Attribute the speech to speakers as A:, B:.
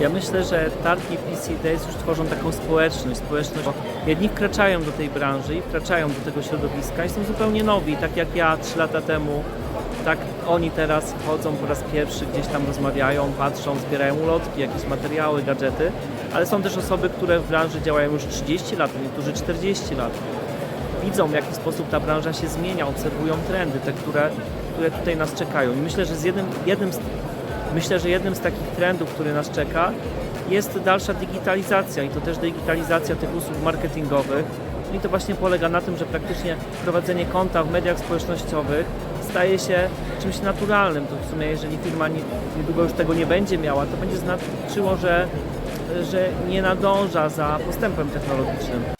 A: Ja myślę, że targi PC Days już tworzą taką społeczność, społeczność, bo jedni wkraczają do tej branży i wkraczają do tego środowiska i są zupełnie nowi, tak jak ja 3 lata temu, tak oni teraz chodzą po raz pierwszy, gdzieś tam rozmawiają, patrzą, zbierają ulotki, jakieś materiały, gadżety, ale są też osoby, które w branży działają już 30 lat, niektórzy 40 lat. Widzą w jaki sposób ta branża się zmienia, obserwują trendy, te, które, które tutaj nas czekają. I myślę, że z jednym, jednym z Myślę, że jednym z takich trendów, który nas czeka, jest dalsza digitalizacja i to też digitalizacja tych usług marketingowych. I to właśnie polega na tym, że praktycznie prowadzenie konta w mediach społecznościowych staje się czymś naturalnym. To w sumie, jeżeli firma nie, niedługo już tego nie będzie miała, to będzie znaczyło, że, że nie nadąża za postępem technologicznym.